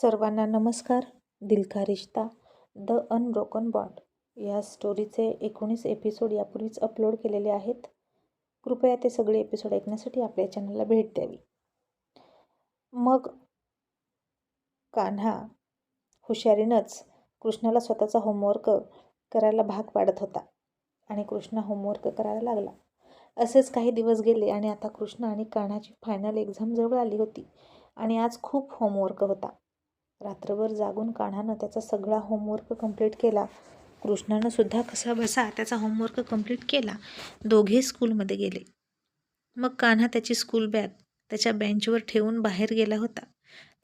सर्वांना नमस्कार. Dil ka Rishta the unbroken bond या स्टोरीचे एकोणीस एपिसोड यापूर्वीच अपलोड केलेले आहेत. कृपया ते सगळे एपिसोड ऐकण्यासाठी आपल्या चॅनलला भेट द्यावी. मग कान्हा हुशारीनंच कृष्णाला स्वतःचा होमवर्क करायला भाग पाडत होता आणि कृष्णा होमवर्क करायला लागला. असेच काही दिवस गेले आणि आता कृष्णा आणि कान्हाची फायनल एक्झाम जवळ आली होती आणि आज खूप होमवर्क होता. रात्रभर जागून कान्हानं त्याचा सगळा होमवर्क कंप्लीट केला. कृष्णानं सुद्धा कसा बसा त्याचा होमवर्क कंप्लीट केला. दोघे स्कूलमध्ये गेले. मग कान्हा त्याची स्कूल बॅग त्याच्या बेंचवर ठेवून बाहेर गेला होता.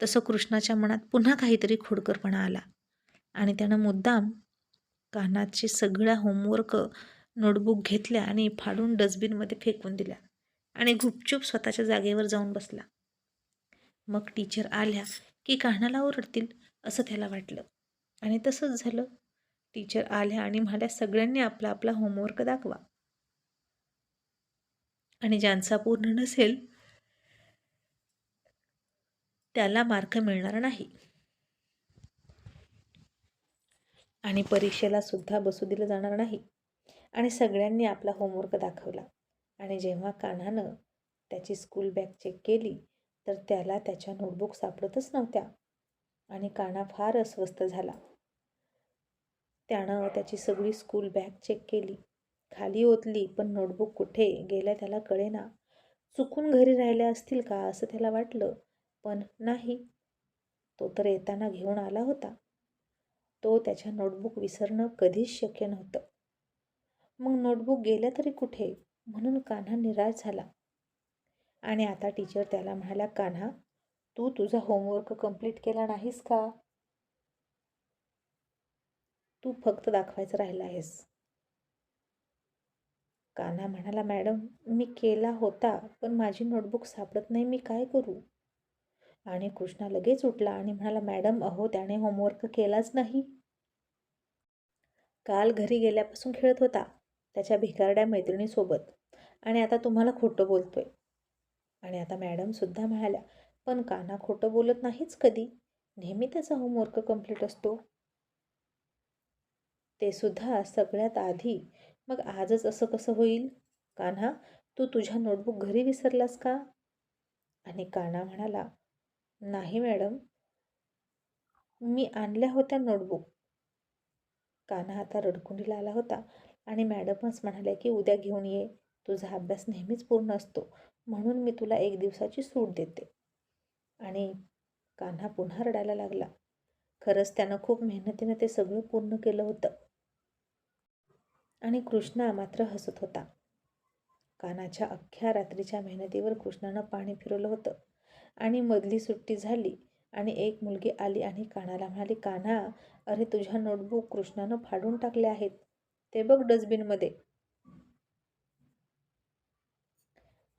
तसं कृष्णाच्या मनात पुन्हा काहीतरी खोडकरपणा आला. आणि त्यानं मुद्दाम कान्हाचे सगळा होमवर्क नोटबुक घेतल्या आणि फाडून डस्टबिनमध्ये फेकून दिल्या. आणि गुपचूप स्वतःच्या जागेवर जाऊन बसला. मग टीचर आल्या. की कानाला ओरडतील असं त्याला वाटलं. आणि तसंच झालं. टीचर आल्या आणि म्हणाल्या सगळ्यांनी आपला आपला होमवर्क दाखवा. आणि ज्यांचा पूर्ण नसेल त्याला मार्क मिळणार नाही. आणि परीक्षेला सुद्धा बसू दिलं जाणार नाही. आणि सगळ्यांनी आपला होमवर्क दाखवला. आणि जेव्हा कान्हानं त्याची स्कूल बॅग चेक केली तर त्याला त्याच्या नोटबुक सापडतच नव्हत्या. आणि काना फार अस्वस्थ झाला. त्यानं त्याची सगळी स्कूल बॅग चेक केली. खाली ओतली पण नोटबुक कुठे? गेल्या त्याला कळेना. चुकून घरी राहिल्या असतील का? असं त्याला वाटलं. पण नाही. तो तर येताना घेऊन आला होता. तो त्याच्या नोटबुक विसरणं कधीच शक्य नव्हतं. मग नोटबुक गेल्या तरी कुठे? म्हणून कान्हा निराश झाला. आणि आता टीचर त्याला म्हणाल्या कान्हा तू तुझा होमवर्क कंप्लीट केला नाहीस का? तू फक्त दाखवायचं राहिला आहेस. कान्हा म्हणाला मॅडम मी केला होता पण माझी नोटबुक सापडत नाही मी काय करू? आणि कृष्णा लगेच उठला आणि म्हणाला मॅडम अहो त्याने होमवर्क केलाच नाही. काल घरी गेल्यापासून खेळत होता त्याच्या भिकारड्या मैत्रिणीसोबत. आणि आता तुम्हाला खोटं बोलतोय. आणि आता मॅडमसुद्धा म्हणाल्या पण कान्हा खोटं बोलत नाहीच कधी? नेहमी त्याचा होमवर्क कंप्लीट असतो. ते सुद्धा सगळ्यात आधी. मग आजच असं कसं होईल? कान्हा तू तुझ्या नोटबुक घरी विसरलास का? आणि कान्हा म्हणाला नाही मॅडम. मी आणल्या होत्या नोटबुक कान्हा आता रडकुंडीला आला होता आणि मॅडमच म्हणाल्या की उद्या घेऊन ये. तुझा अभ्यास नेहमीच पूर्ण असतो. म्हणून मी तुला एक दिवसाची सूट देते. आणि कान्हा पुन्हा रडायला लागला. खरंच त्यानं खूप मेहनतीनं ते सगळं पूर्ण केलं होतं. आणि कृष्णा मात्र हसत होता. कानाच्या अख्ख्या रात्रीच्या मेहनतीवर कृष्णानं पाणी फिरवलं होतं. आणि मधली सुट्टी झाली आणि एक मुलगी आली आणि कानाला म्हणाली काना अरे तुझ्या नोटबुक कृष्णानं फाडून टाकले आहेत. ते बघ डस्टबिनमध्ये.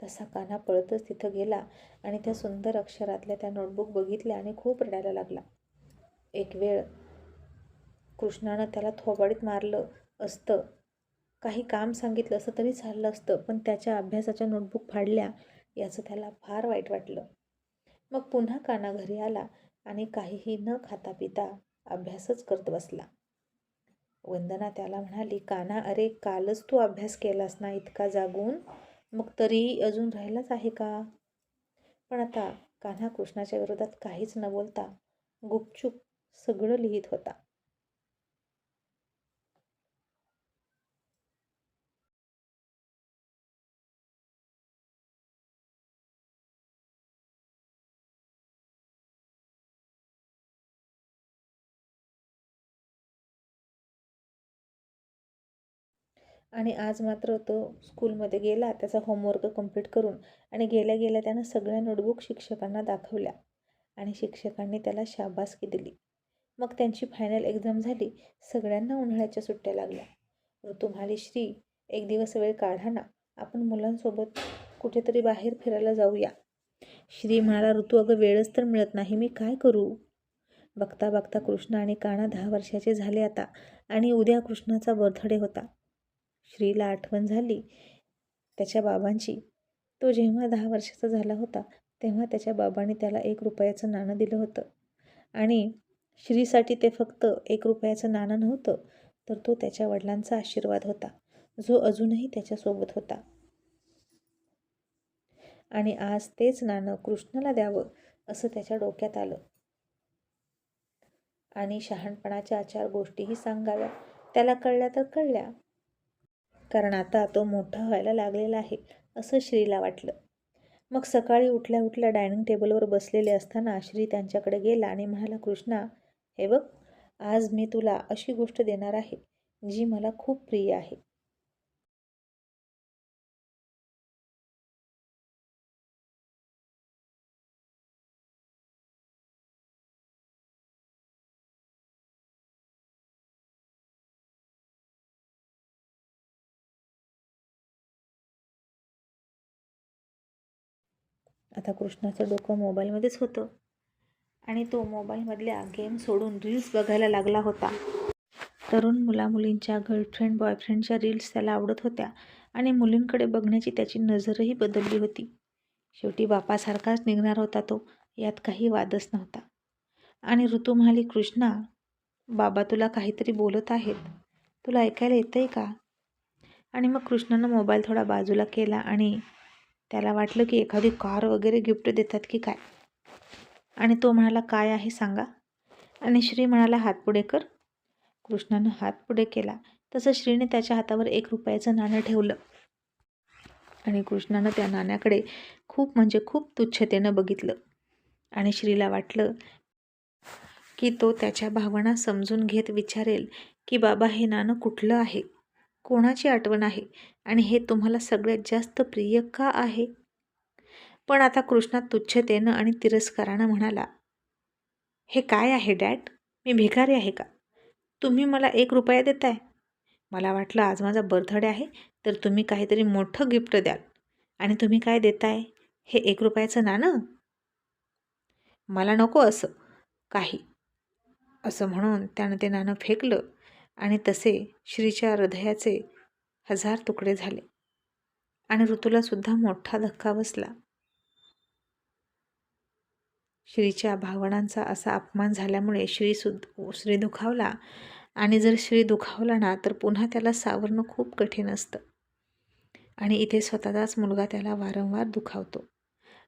तसा कान्हा पळतच तिथं गेला आणि त्या सुंदर अक्षरातल्या त्या नोटबुक बघितल्या आणि खूप रडायला लागला. एक वेळ कृष्णानं त्याला थोबाडीत मारलं असतं. काही काम सांगितलं असतं तरी चाललं असतं पण त्याच्या अभ्यासाच्या नोटबुक फाडल्या याचं त्याला फार वाईट वाटलं. मग पुन्हा काना घरी आला आणि काहीही न खाता पिता अभ्यासच करत बसला. वंदना त्याला म्हणाली काना अरे कालच तू अभ्यास केलास ना इतका जागून? मग तरीही अजून राहिलाच आहे का? पण आता कान्हा कृष्णाच्या विरोधात काहीच न बोलता गुपचूप सगळं लिहित होता. आणि आज मात्र तो स्कूलमध्ये गेला त्याचा होमवर्क कंप्लीट करून आणि गेल्या गेल्या त्यानं सगळ्या नोटबुक शिक्षकांना दाखवल्या आणि शिक्षकांनी त्याला शाबासकी दिली. मग त्यांची फायनल एक्झाम झाली सगळ्यांना उन्हाळ्याच्या सुट्ट्या लागल्या. ऋतू म्हणाली श्री एक दिवस वेळ काढा ना आपण मुलांसोबत कुठेतरी बाहेर फिरायला जाऊया. श्री म्हणाला ऋतू अगं वेळच तर मिळत नाही मी काय करू? बघता बघता कृष्ण आणि काना दहा वर्षाचे झाले आता आणि उद्या कृष्णाचा बर्थडे होता. श्रीला आठवण झाली. त्याच्या बाबांची. तो जेव्हा दहा वर्षाचा झाला होता तेव्हा त्याच्या बाबांनी त्याला एक रुपयाचं नाणं दिलं होतं. आणि श्रीसाठी ते फक्त एक रुपयाचं नाणं नव्हतं तर तो त्याच्या वडिलांचा आशीर्वाद होता जो अजूनही त्याच्यासोबत होता. आणि आज तेच नाणं कृष्णाला द्यावं असं त्याच्या डोक्यात आलं. आणि शहाणपणाच्या चार गोष्टीही सांगाव्या त्याला कळल्या तर कळल्या. कारण आता तो मोठा व्हायला लागलेला आहे असं श्रीला वाटलं. मग सकाळी उठल्या उठल्या डायनिंग टेबलवर बसलेले असताना श्री त्यांच्याकडे गेला आणि म्हणाला कृष्णा हे बघ आज मी तुला अशी गोष्ट देणार आहे जी मला खूप प्रिय आहे. आता कृष्णाचं डोकं मोबाईलमध्येच होतं. आणि तो मोबाईलमधल्या गेम सोडून रील्स बघायला लागला होता. तरुण मुलामुलींच्या गर्लफ्रेंड बॉयफ्रेंडच्या रील्स त्याला आवडत होत्या आणि मुलींकडे बघण्याची त्याची नजरही बदलली होती. शेवटी बापासारखाच निघणार होता तो यात काही वादच नव्हता. आणि ऋतू म्हणाली कृष्णा बाबा तुला काहीतरी बोलत आहेत. तुला ऐकायला येतं आहे का? आणि मग कृष्णानं मोबाईल थोडा बाजूला केला आणि त्याला वाटलं की एखादी कार वगैरे गिफ्ट देतात की काय? आणि तो म्हणाला काय आहे सांगा. आणि श्री म्हणाला हात पुढे कर. कृष्णानं हात पुढे केला. तसं श्रीने त्याच्या हातावर एक रुपयाचं नाणं ठेवलं. आणि कृष्णानं त्या नाण्याकडे खूप म्हणजे खूप तुच्छतेनं बघितलं. आणि श्रीला वाटलं की तो त्याच्या भावना समजून घेत विचारेल की बाबा हे नाणं कुठलं आहे? कोणाची आठवण आहे? आणि हे तुम्हाला सगळ्यात जास्त प्रिय का आहे? पण आता कृष्णा तुच्छतेनं आणि तिरस्कारानं म्हणाला हे काय आहे डॅड? मी भिकारी आहे का? तुम्ही मला एक रुपया देताय? मला वाटलं आज माझा बर्थडे आहे तर तुम्ही काहीतरी मोठं गिफ्ट द्याल. आणि तुम्ही काय देताय? हे एक रुपयाचं नाणं? मला नको असं काही. असं म्हणून त्यानं ते नाणं फेकलं. आणि तसे श्रीच्या हृदयाचे हजार तुकडे झाले. आणि ऋतूलासुद्धा मोठा धक्का बसला. श्रीच्या भावनांचा असा अपमान झाल्यामुळे श्री सुद्धा श्री दुखावला. आणि जर श्री दुखावला ना तर पुन्हा त्याला सावरणं खूप कठीण असतं. आणि इथे स्वतःचाच मुलगा त्याला वारंवार दुखावतो.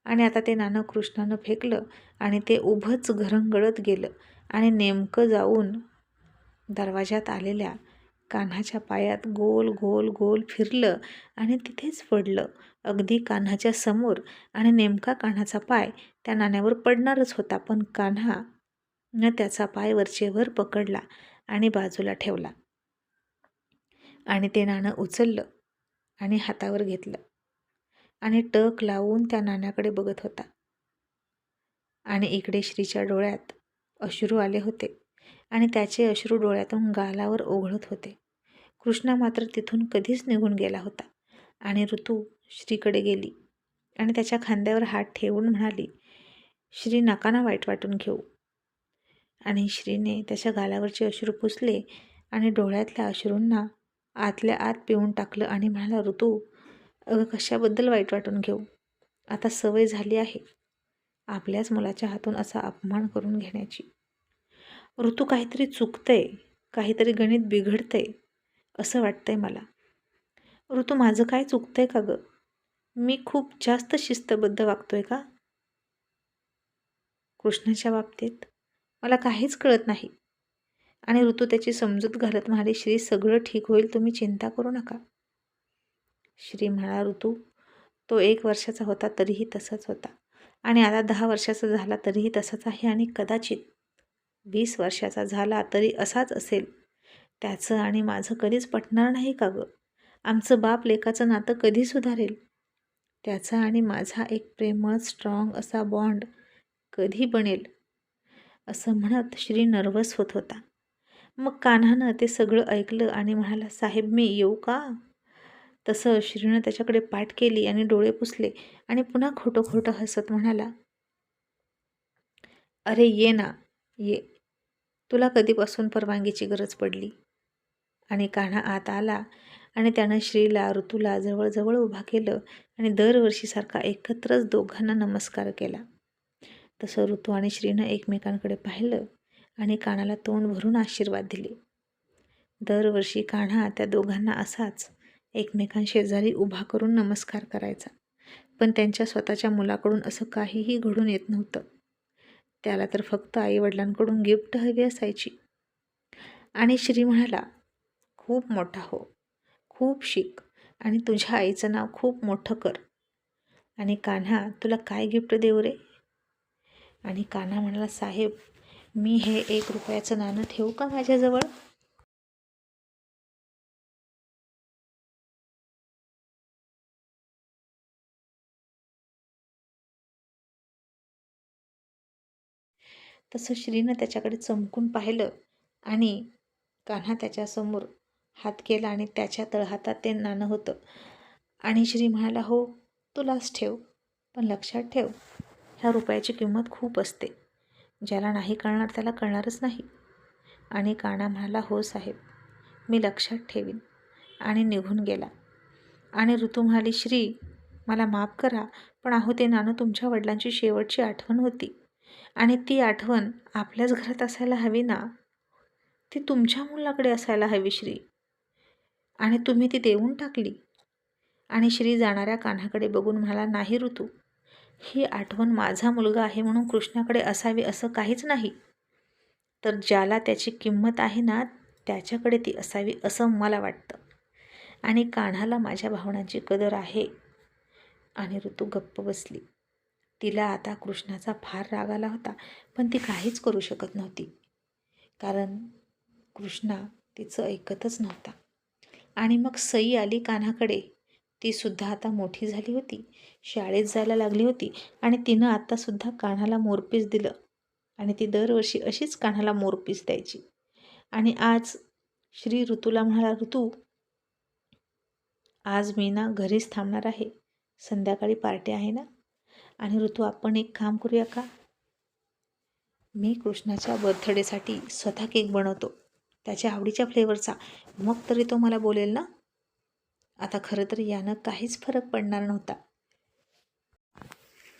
आणि आता ते नानं कृष्णानं फेकलं आणि ते उभंच घरंगळत गेलं. आणि नेमकं जाऊन दरवाज्यात आलेल्या कान्हाच्या पायात गोल गोल गोल फिरलं आणि तिथेच पडलं. अगदी कान्हाच्या समोर आणि नेमका कान्हाचा पाय त्या नाण्यावर पडणारच होता पण कान्हा न त्याचा पाय वरचेवर पकडला आणि बाजूला ठेवला. आणि ते नाणं उचललं आणि हातावर घेतलं आणि टक लावून त्या नाण्याकडे बघत होता. आणि इकडे श्रीच्या डोळ्यात अश्रू आले होते. आणि त्याचे अश्रू डोळ्यातून गालावर ओघळत होते. कृष्णा मात्र तिथून कधीच निघून गेला होता आणि ऋतू श्रीकडे गेली आणि त्याच्या खांद्यावर हात ठेवून म्हणाली श्री नाकाना वाईट वाटून घेऊ. आणि श्रीने त्याच्या गालावरचे अश्रू पुसले आणि डोळ्यातल्या अश्रूंना आतल्या आत पिऊन टाकलं आणि म्हणाला ऋतू अगं कशाबद्दल वाईट वाटून घेऊ? आता सवय झाली आहे आपल्याच मुलाच्या हातून असा अपमान करून घेण्याची. ऋतू काहीतरी चुकतंय काहीतरी गणित बिघडतंय असं वाटतंय मला. ऋतू माझं काय चुकतंय का गं? मी खूप जास्त शिस्तबद्ध वागतोय का? कृष्णाच्या बाबतीत मला काहीच कळत नाही. आणि ऋतू त्याची समजूत घालत म्हणाली श्री सगळं ठीक होईल तुम्ही चिंता करू नका. श्री म्हणा ऋतू तो एक वर्षाचा होता तरीही तसाच होता. आणि आता दहा वर्षाचा झाला तरीही तसाच आहे आणि कदाचित वीस वर्षाचा झाला तरी असाच असेल. त्याचं आणि माझं कधीच पटणार नाही का गं? आमचं बाप लेकाचं नातं कधी सुधारेल? त्याचा आणि माझा एक प्रेमळ स्ट्रॉंग असा बॉन्ड कधी बनेल? असं म्हणत श्री नर्वस होत होता. मग कान्हानं ते सगळं ऐकलं आणि म्हणाला साहेब मी येऊ का? तसं श्रीनं त्याच्याकडे पाठ केली आणि डोळे पुसले आणि पुन्हा खोटं खोटं हसत म्हणाला अरे ये ना ये. तुला कधीपासून परवानगीची गरज पडली? आणि कान्हा आत आला आणि त्यानं श्रीला ऋतूला जवळजवळ उभा केलं आणि दरवर्षीसारखा एकत्रच दोघांना नमस्कार केला. तसं ऋतू आणि श्रीनं एकमेकांकडे पाहिलं आणि कानाला तोंड भरून आशीर्वाद दिले. दरवर्षी कान्हा त्या दोघांना असाच एकमेकांशेजारी उभा करून नमस्कार करायचा. पण त्यांच्या स्वतःच्या मुलाकडून असं काहीही घडून येत नव्हतं. त्याला तर फक्त आईवडिलांकडून गिफ्ट हवी असायची. आणि श्री म्हणाला खूप मोठा हो खूप शिक आणि तुझ्या आईचं नाव खूप मोठं कर. आणि कान्हा तुला काय गिफ्ट देऊ रे? आणि कान्हा म्हणाला साहेब मी हे एक रुपयाचं नाणं ठेवू का माझ्याजवळ? तसं श्रीनं त्याच्याकडे चमकून पाहिलं आणि कान्हा त्याच्यासमोर हात केला आणि त्याच्या तळहातात ते नाणं होतं. आणि श्री म्हणाला हो तुलाच ठेव पण लक्षात ठेव ह्या रुपयाची किंमत खूप असते. ज्याला नाही कळणार त्याला कळणारच नाही. आणि काना म्हणाला हो साहेब मी लक्षात ठेवीन. आणि निघून गेला. आणि ऋतू म्हणाली श्री मला माफ करा पण अहो ते नाणं तुमच्या वडिलांची शेवटची आठवण होती. आणि ती आठवण आपल्याच घरात असायला हवी ना? ती तुमच्या मुलाकडे असायला हवी श्री. आणि तुम्ही ती देऊन टाकली. आणि श्री जाणाऱ्या कान्हाकडे बघून म्हणाला नाही ऋतू ही आठवण माझा मुलगा आहे म्हणून कृष्णाकडे असावी असं काहीच नाही. तर ज्याला त्याची किंमत आहे ना त्याच्याकडे ती असावी असं मला वाटतं. आणि कान्हाला माझ्या भावनांची कदर आहे. आणि ऋतू गप्प बसली. तिला आता कृष्णाचा फार राग आला होता पण ती काहीच करू शकत नव्हती. कारण कृष्णा तिचं ऐकतच नव्हता. आणि मग सई आली कान्हाकडे. ती सुद्धा आता मोठी झाली होती शाळेत जायला लागली होती आणि तिनं आत्तासुद्धा कान्हाला मोरपीस दिलं. आणि ती दरवर्षी अशीच कान्हाला मोरपीस द्यायची. आणि आज श्री ऋतूला म्हणाला ऋतू आज मी ना घरीच थांबणार आहे. संध्याकाळी पार्टी आहे ना? आणि ऋतू आपण एक काम करूया का? मी कृष्णाच्या बर्थडेसाठी स्वतः केक बनवतो. त्याच्या आवडीच्या फ्लेवरचा मग तरी तो मला बोलेल ना? आता खरं तर यानं काहीच फरक पडणार नव्हता.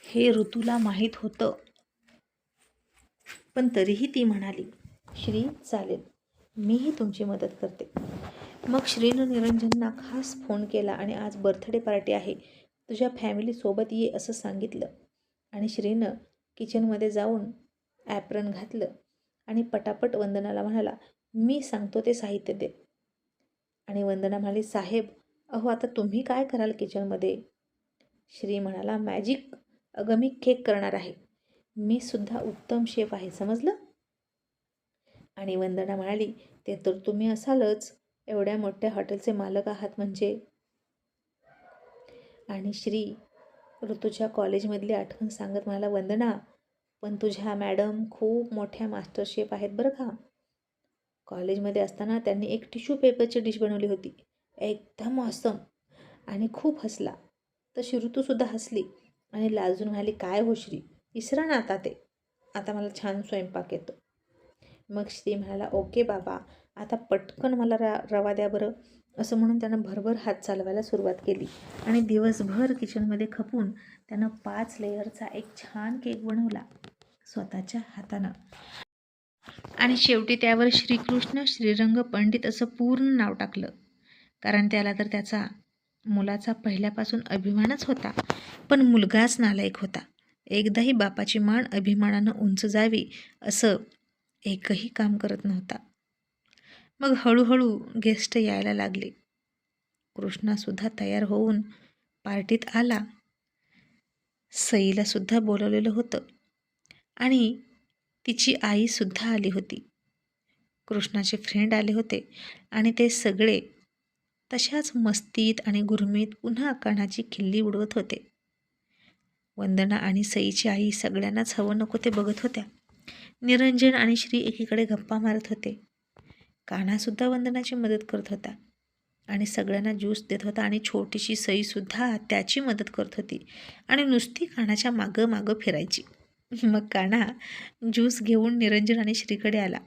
हे ऋतूला माहीत होतं. पण तरीही ती म्हणाली श्री चालेल. मीही तुमची मदत करते. मग श्रीनं निरंजनना खास फोन केला आणि आज बर्थडे पार्टी आहे. तुझ्या फॅमिलीसोबत ये असं सांगितलं. आणि श्रीनं किचनमध्ये जाऊन ॲप्रन घातलं आणि पटापट वंदनाला म्हणाला मी सांगतो ते साहित्य दे. आणि वंदना म्हणाली साहेब अहो आता तुम्ही काय कराल किचनमध्ये श्री म्हणाला मॅजिक अगं मी केक करणार आहे. मी सुद्धा उत्तम शेफ आहे समजलं? आणि वंदना म्हणाली ते तर तुम्ही असालच. एवढ्या मोठ्या हॉटेलचे मालक आहात म्हणजे आणि श्री ऋतूच्या कॉलेजमधली आठवण सांगत मला वंदना पण तुझ्या मॅडम खूप मोठ्या मास्टरशेफ आहेत बरं का? कॉलेजमध्ये असताना त्यांनी एक टिश्यू पेपरची डिश बनवली होती. एकदम असम आणि खूप हसला. तशी ऋतूसुद्धा हसली आणि लाजून म्हणाली काय हो श्री? विसरा ना आता ते. आता मला छान स्वयंपाक येतो. मग श्री म्हणाला ओके बाबा आता पटकन मला रा रवा द्या बरं. असं म्हणून त्यानं भरभर हात चालवायला सुरुवात केली. आणि दिवसभर किचनमध्ये खपून त्यानं पाच लेयरचा एक छान केक बनवला स्वतःच्या हातानं. आणि शेवटी त्यावर श्रीकृष्ण श्रीरंग पंडित असं पूर्ण नाव टाकलं. कारण त्याला तर त्याचा मुलाचा पहिल्यापासून अभिमानच होता. पण मुलगाच नालायक होता. एकदाही बापाची मान अभिमानानं उंच जावी असं एकही काम करत नव्हता. मग हळूहळू गेस्ट यायला लागले. कृष्णासुद्धा तयार होऊन पार्टीत आला. सईलासुद्धा बोलवलेलं होतं आणि तिची आईसुद्धा आली होती. कृष्णाचे फ्रेंड आले होते आणि ते सगळे तशाच मस्तीत आणि गुरमीत पुन्हा कानाची खिल्ली उडवत होते. वंदना आणि सईची आई सगळ्यांनाच हवं नको ते बघत होत्या. निरंजन आणि श्री एकीकडे गप्पा मारत होते. कान्हासुद्धा वंदनाची मदत करत होता. आणि सगळ्यांना ज्यूस देत होता आणि छोटीशी सईसुद्धा त्याची मदत करत होती. आणि नुसती कानाच्या मागं मागं फिरायची. मग कान्हा ज्यूस घेऊन निरंजन आणि श्रीकडे आला.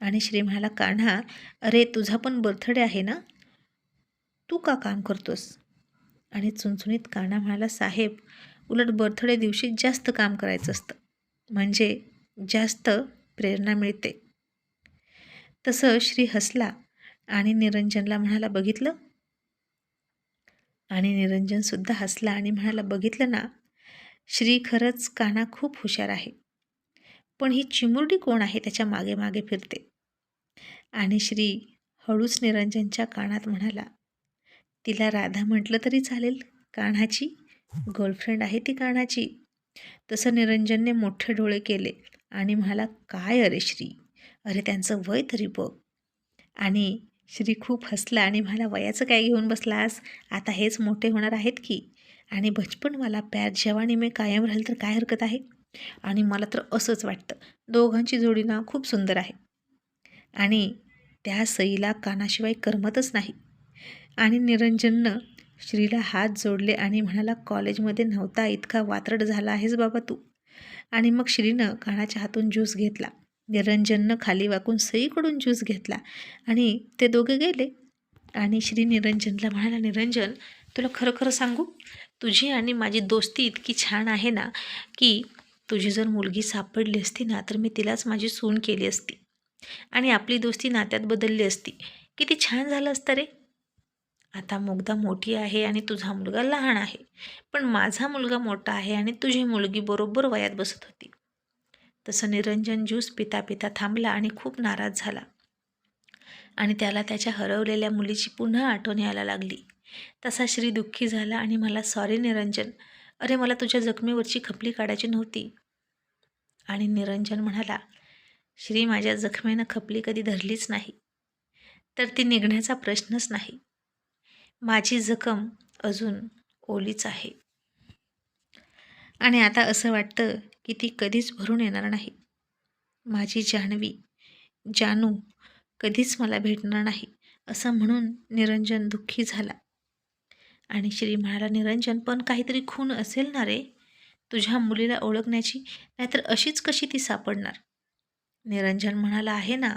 आणि श्री म्हणाला कान्हा अरे तुझा पण बर्थडे आहे ना? तू का काम करतोस? आणि चुणचुणीत कान्हा म्हणाला साहेब उलट बर्थडे दिवशी जास्त काम करायचं असतं. म्हणजे जास्त प्रेरणा मिळते. तसं श्री हसला आणि निरंजनला म्हणाला बघितलं? आणि निरंजनसुद्धा हसला आणि म्हणाला बघितलं ना श्री खरंच काना खूप हुशार आहे पण ही चिमुरडी कोण आहे त्याच्यामागे मागे फिरते? आणि श्री हळूच निरंजनच्या कानात म्हणाला तिला राधा म्हटलं तरी चालेल कान्हाची? गर्लफ्रेंड आहे ती कान्हाची. तसं निरंजनने मोठे डोळे केले आणि म्हणाला काय अरे श्री अरे त्यांचं वय तरी बघ. आणि श्री खूप हसला आणि मला वयाचं काय घेऊन बसलास? आता हेच मोठे होणार आहेत की? आणि बचपनवाला प्यार जेवाने मी कायम राहील तर काय हरकत आहे? आणि मला तर असंच वाटतं दोघांची जोडी ना खूप सुंदर आहे. आणि त्या सईला कानाशिवाय करमतच नाही. आणि निरंजननं श्रीला हात जोडले आणि म्हणाला कॉलेजमध्ये नव्हता इतका वात्रट झाला आहेस बाबा तू. आणि मग श्रीनं कानाच्या हातून ज्यूस घेतला. निरंजननं खाली वाकून सईकडून ज्यूस घेतला आणि ते दोघे गेले. आणि श्री निरंजनला म्हणाला निरंजन तुला खरं खरं सांगू तुझी आणि माझी दोस्ती इतकी छान आहे ना की तुझी जर मुलगी सापडली असती ना तर मी तिलाच माझी सून केली असती आणि आपली दोस्ती नात्यात बदलली असती. किती छान झालं असतं रे. आता मुगदा मोठी आहे आणि तुझा मुलगा लहान आहे पण माझा मुलगा मोठा आहे आणि तुझी मुलगी बरोबर वयात बसत होती. तसं निरंजन ज्यूस पिता पिता थांबला आणि खूप नाराज झाला. आणि त्याला त्याच्या हरवलेल्या मुलीची पुन्हा आठवण यायला लागली. तसा श्री दुःखी झाला आणि मला सॉरी निरंजन. अरे मला तुझ्या जखमेवरची खपली काढायची नव्हती. आणि निरंजन म्हणाला श्री माझ्या जखमेनं खपली कधी धरलीच नाही. तर ती निघण्याचा प्रश्नच नाही. माझी जखम अजून ओलीच आहे. आणि आता असं वाटतं की ती कधीच भरून येणार नाही. माझी जान्हवी जानू कधीच मला भेटणार नाही असं म्हणून निरंजन दुःखी झाला. आणि श्री म्हणाला निरंजन पण काहीतरी खून असेल ना रे? तुझ्या मुलीला ओळखण्याची नाहीतर अशीच कशी ती सापडणार? निरंजन म्हणाला आहे ना.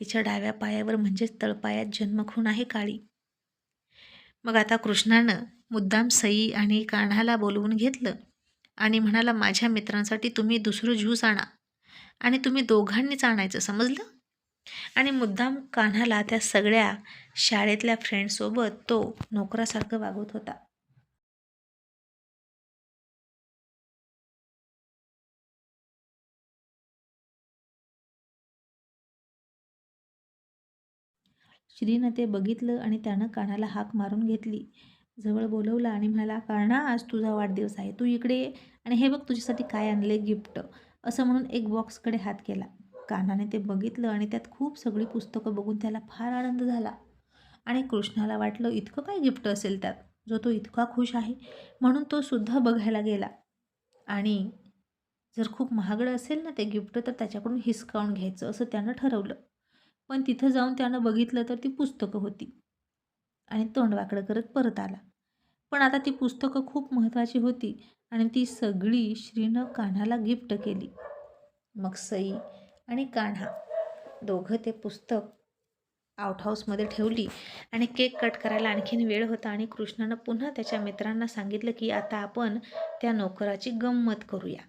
तिच्या डाव्या पायावर म्हणजेच तळपायात जन्मखून आहे काळी. मग आता कृष्णानं मुद्दाम सई आणि कान्हाला बोलवून घेतलं. आणि म्हणाला माझ्या मित्रांसाठी तुम्ही दुसरं ज्यूस आणा. आणि तुम्ही दोघांनीच आणायचं समजलं? आणि मुद्दाम कान्हाला त्या सगळ्या शाळेतल्या फ्रेंडसोबत तो नोकरासारखं वागवत होता. श्रीनं ते बघितलं आणि त्यानं कानाला हाक मारून घेतली. जवळ बोलवलं आणि म्हणाला कारणा आज तुझा वाढदिवस आहे. तू इकडे ये आणि हे बघ तुझ्यासाठी काय आणले गिफ्ट. असं म्हणून एक बॉक्सकडे हात केला. कानाने ते बघितलं आणि त्यात खूप सगळी पुस्तकं बघून त्याला फार आनंद झाला. आणि कृष्णाला वाटलं इतकं काय गिफ्ट असेल त्यात? जो तो इतका खुश आहे. म्हणून तो सुद्धा बघायला गेला. आणि जर खूप महागडं असेल ना ते गिफ्ट तर त्याच्याकडून हिसकावून घ्यायचं असं त्यानं ठरवलं. पण तिथं जाऊन त्यानं बघितलं तर ती पुस्तकं होती. आणि तोंडवाकडं करत परत आला. पण आता ती पुस्तकं खूप महत्त्वाची होती आणि ती सगळी श्रीनं कान्हाला गिफ्ट केली. मग सई आणि कान्हा दोघं ते पुस्तक आउट हाऊसमध्ये ठेवली आणि केक कट करायला आणखीन वेळ होता आणि कृष्णानं पुन्हा त्याच्या मित्रांना सांगितलं की आता आपण त्या नोकराची गंमत करूया.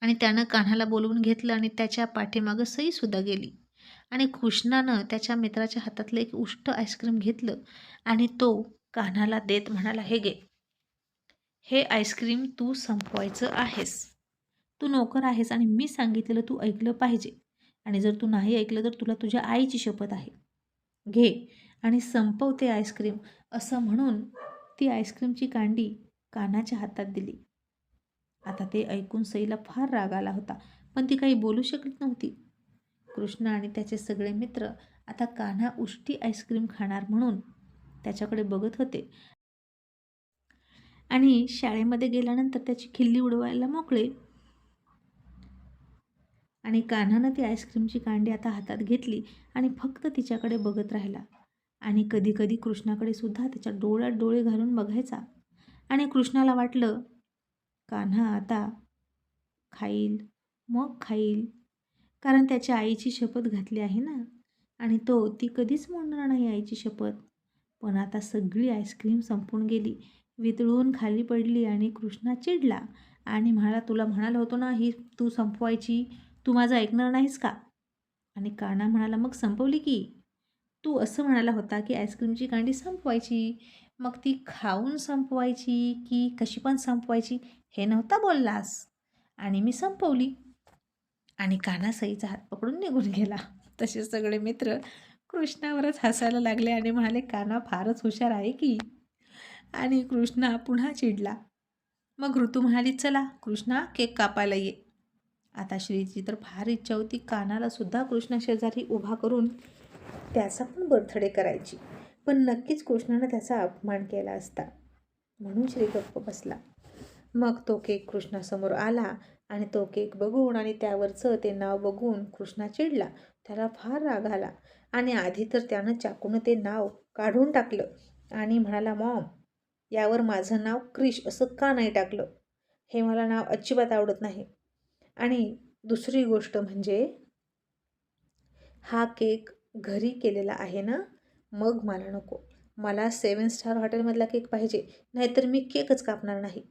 आणि त्यानं कान्हाला बोलवून घेतलं आणि त्याच्या पाठीमागं सईसुद्धा गेली. आणि कृष्णानं त्याच्या मित्राच्या हातातलं एक उष्ट आईस्क्रीम घेतलं आणि तो कान्हाला देत म्हणाला हे गे हे आईस्क्रीम तू संपवायचं आहेस. तू नोकर आहेस आणि मी सांगितलेलं तू ऐकलं पाहिजे. आणि जर तू नाही ऐकलं तर तुला तुझ्या आईची शपथ आहे. घे आणि संपवते आईस्क्रीम असं म्हणून ती आईस्क्रीमची कांडी कानाच्या हातात दिली. आता ते ऐकून सईला फार राग आला होता पण ती काही बोलू शकत नव्हती. कृष्ण आणि त्याचे सगळे मित्र आता कान्हा उष्टी आईस्क्रीम खाणार म्हणून त्याच्याकडे बघत होते. आणि शाळेमध्ये गेल्यानंतर त्याची खिल्ली उडवायला मोकळे. आणि कान्हानं ती आईस्क्रीमची कांडी आता हातात घेतली आणि फक्त तिच्याकडे बघत राहिला. आणि कधीकधी कृष्णाकडे सुद्धा त्याच्या डोळ्यात डोळे घालून बघायचा. आणि कृष्णाला वाटलं कान्हा आता खाईल मग खाईल. कारण त्याच्या आईची शपथ घातली आहे ना. आणि तो ती कधीच मोडणार नाही आईची शपथ. पण आता सगळी आईस्क्रीम संपून गेली. वितळून खाली पडली आणि कृष्णा चिडला. आणि म्हणाला तुला म्हणालं होतो ना ही तू संपवायची. तू माझं ऐकणार नाहीस का? आणि काना म्हणाला मग संपवली की? तू असं म्हणाला होता की आईस्क्रीमची कांडी संपवायची. मग ती खाऊन संपवायची की कशी पण संपवायची हे नव्हता बोललास? आणि मी संपवली. आणि कानासईचा हात पकडून निघून गेला. तसे सगळे मित्र कृष्णावरच हसायला लागले आणि म्हणाले काना फारच हुशार आहे की. आणि कृष्णा पुन्हा चिडला. मग ऋतू म्हणाली चला कृष्णा केक कापायला ये. आता श्रीची तर फार इच्छा होती कानालासुद्धा कृष्णा शेजारी उभा करून त्याचा पण बर्थडे करायची. पण नक्कीच कृष्णानं त्याचा अपमान केला असता. म्हणून श्री गप्प बसला. मग तो केक कृष्णासमोर आला आणि तो केक बघून आणि त्यावरचं ते नाव बघून कृष्णा चिडला. त्याला फार राग आला. आणि आधी तर त्यानं चाकून ते नाव काढून टाकलं. आणि म्हणाला मॉम यावर माझं नाव क्रिश असं का नाही टाकलं? हे मला नाव अजिबात आवडत नाही. आणि दुसरी गोष्ट म्हणजे हा केक घरी केलेला आहे ना? मग मला नको. मला सेवन स्टार हॉटेलमधला केक पाहिजे. नाहीतर मी केकच कापणार नाही.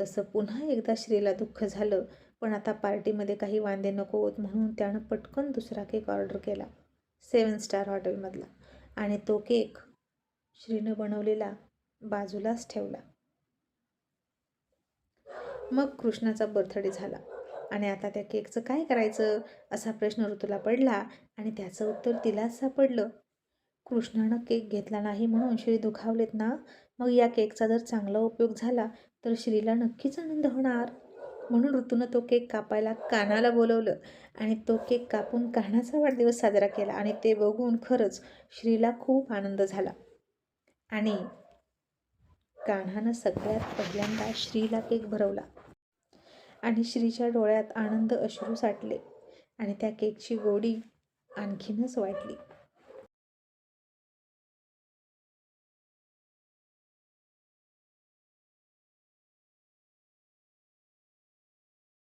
तसं पुन्हा एकदा श्रीला दुःख झालं पण आता पार्टीमध्ये काही वांदे नको होत म्हणून त्यानं पटकन दुसरा केक ऑर्डर केला सेवन स्टार हॉटेलमधला. आणि तो केक श्रीनं बनवलेला बाजूलाच ठेवला. मग कृष्णाचा बर्थडे झाला. आणि आता त्या केकचं काय करायचं असा प्रश्न ऋतूला पडला आणि त्याचं उत्तर तिलाच सापडलं. कृष्णानं केक घेतला नाही म्हणून श्री दुखावलेत ना? मग या केकचा जर चांगला उपयोग झाला तर श्रीला नक्कीच आनंद होणार. म्हणून ऋतूनं तो केक कापायला कानाला बोलवलं आणि तो केक कापून कानाचा वाढदिवस साजरा केला आणि ते बघून खरंच श्रीला खूप आनंद झाला. आणि कान्हानं सगळ्यात पहिल्यांदा श्रीला केक भरवला. आणि श्रीच्या डोळ्यात आनंद अश्रू साठले आणि त्या केकची गोडी आणखीनच वाटली